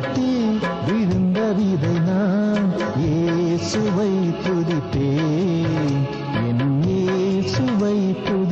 தட்டி விழுந்த விதை நான் ஏசுவை துதிப்பேன். என் ஏசுவை துதி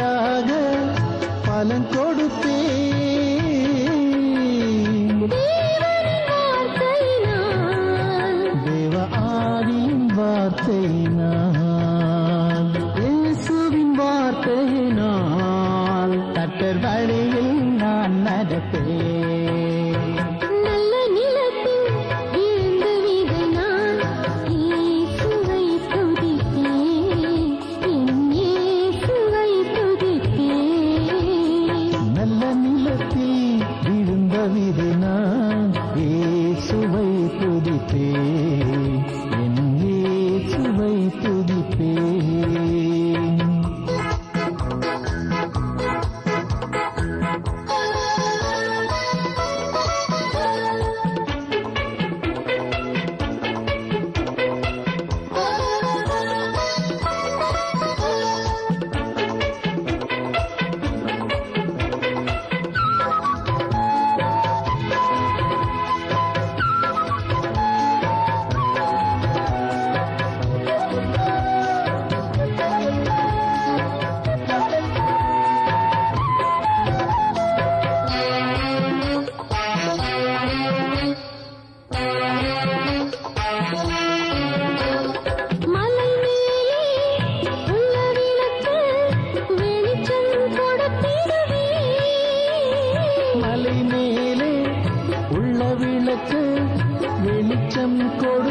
பலனாக பலன் கொடுத்தே தேவ ஆவியின் வார்த்தை நான் இயேசுவின் வார்த்தை நான் கட்டர் வழியில் நான் நடப்பேன். இது நான் ஏசுவை துதித்தேன். கண்ணுக்கு வெளிச்சம் கொடு.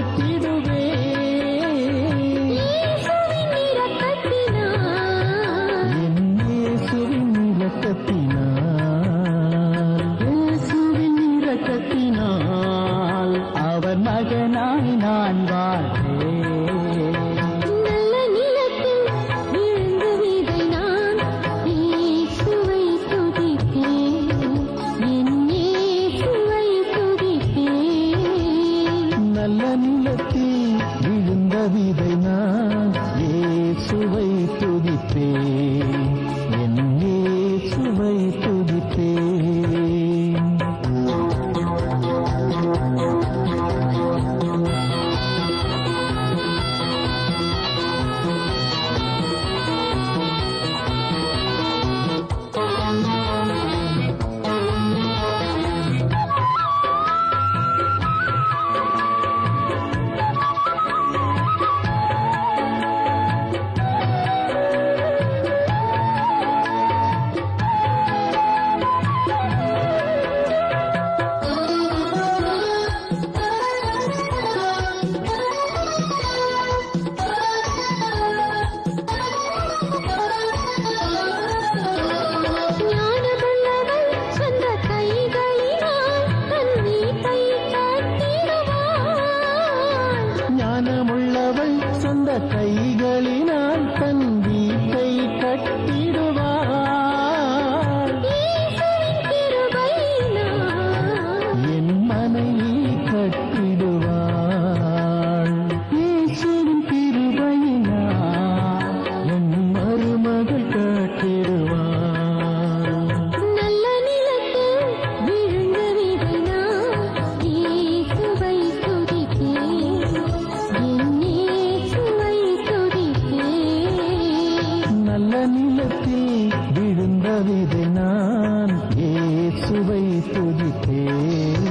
சுவை துதித்தேன்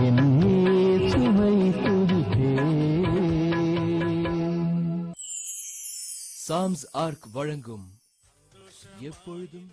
என்னே சுவை துதித்தேன் சாம்ஸ் ஆர்க் வழங்கும் எப்பொழுதும்